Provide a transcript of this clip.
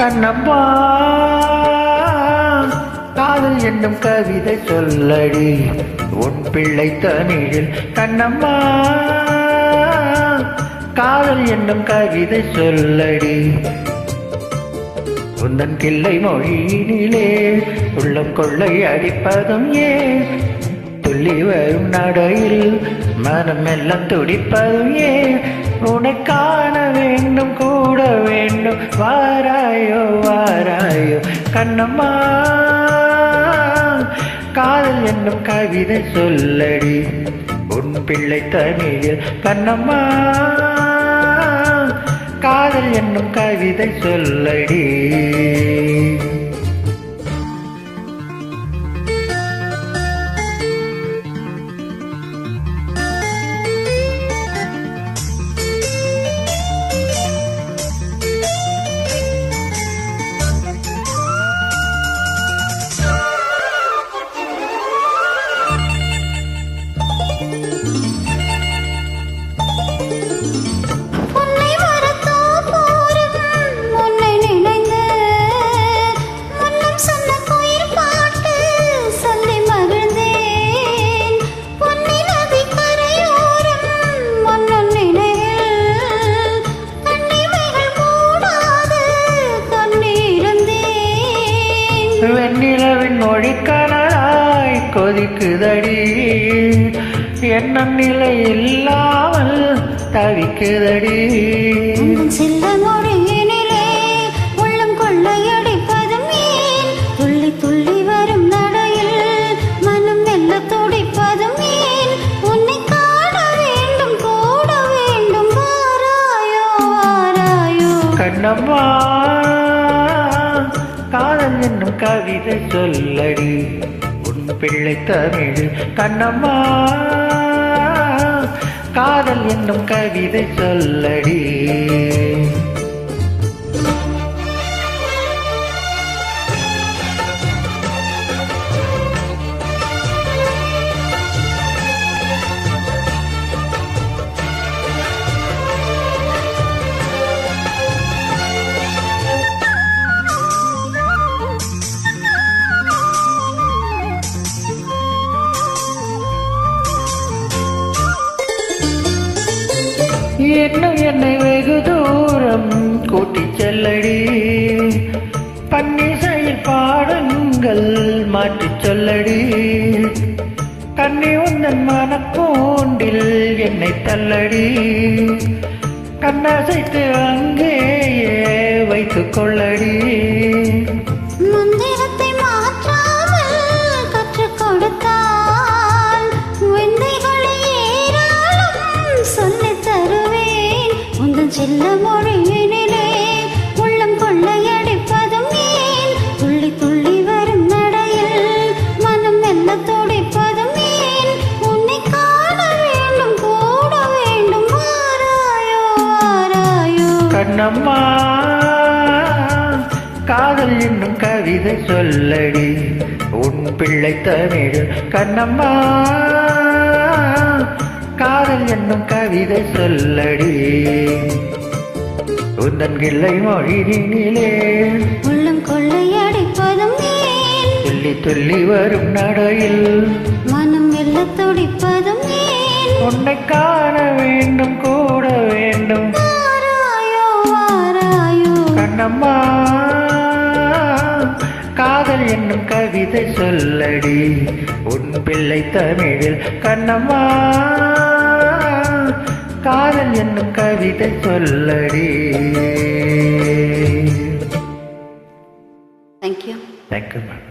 கண்ணப்பா. காதல் என்னும் கவிதை சொல்லடி. உன் பிள்ளை தமிழில் கண்ணம்மா காதல் என்னும் கவிதை சொல்லடி. உந்தன் கிள்ளை மொழியினிலே உள்ளம் கொள்ளை அடிப்பதும் ஏன்? துள்ளி வரும் நடையில் மனமெல்லாம் துடிப்பதும் ஏன்? உன்னை காண வேண்டும் கூட வேண்டும். வாராயோ வாராயோ கண்ணம்மா. காதல் என்னும் கவிதை சொல்லடி. உன் பிள்ளை தமிழில் கண்ணம்மா. காதல் என்னும் கவிதை சொல்லடி. வெண்ணிலவின் கொதிக்குதடி. எண்ணம் நிலை இல்லாமல் தவிக்குதடி உந்தன் என்னும் கவிதை சொல்லடி. உன் பிள்ளை தமிழ் கண்ணம்மா. காதல் என்னும் கவிதை சொல்லடி. இன்னும் என்னை வெகு தூரம் கூட்டி செல்லடி. பன்னிசையில் பாடங்கள் மாற்றி சொல்லடி. கண்ணி உந்தன் மனக்கூண்டில் என்னை தள்ளடி. கண்ணசைத்து அங்கேயே வைத்துக் கொள்ளடி. உந்தன் மொழியினிலே உள்ளம் கொள்ளையடிப்பதும் ஏன்? துள்ளி துள்ளி வரும் நடையில் மனம் மெல்ல துடிப்பதும் ஏன்? உன்னை காண வேண்டும் கூட வேண்டும் வாராயோ வாராயோ கண்ணம்மா காதல் என்னும் கவிதை சொல்லடி உன் பிள்ளை தமிழ் கண்ணம்மா காதல் என்னும் கவிதை சொல்லடி. உந்தன் கிள்ளை மொழியினிலே உள்ளம் கொள்ளையடிப்பதும் துள்ளி துள்ளி வரும் நடையில். மனம் மெல்ல துடிப்பதும் உன்னை காண வேண்டும் கூட வேண்டும். கண்ணம்மா காதல் என்னும் கவிதை சொல்லடி. உன் பிள்ளை தமிழில் கண்ணம்மா. காதல் என்னும் கவிதை சொல்லடி. Thank you thank you ma'am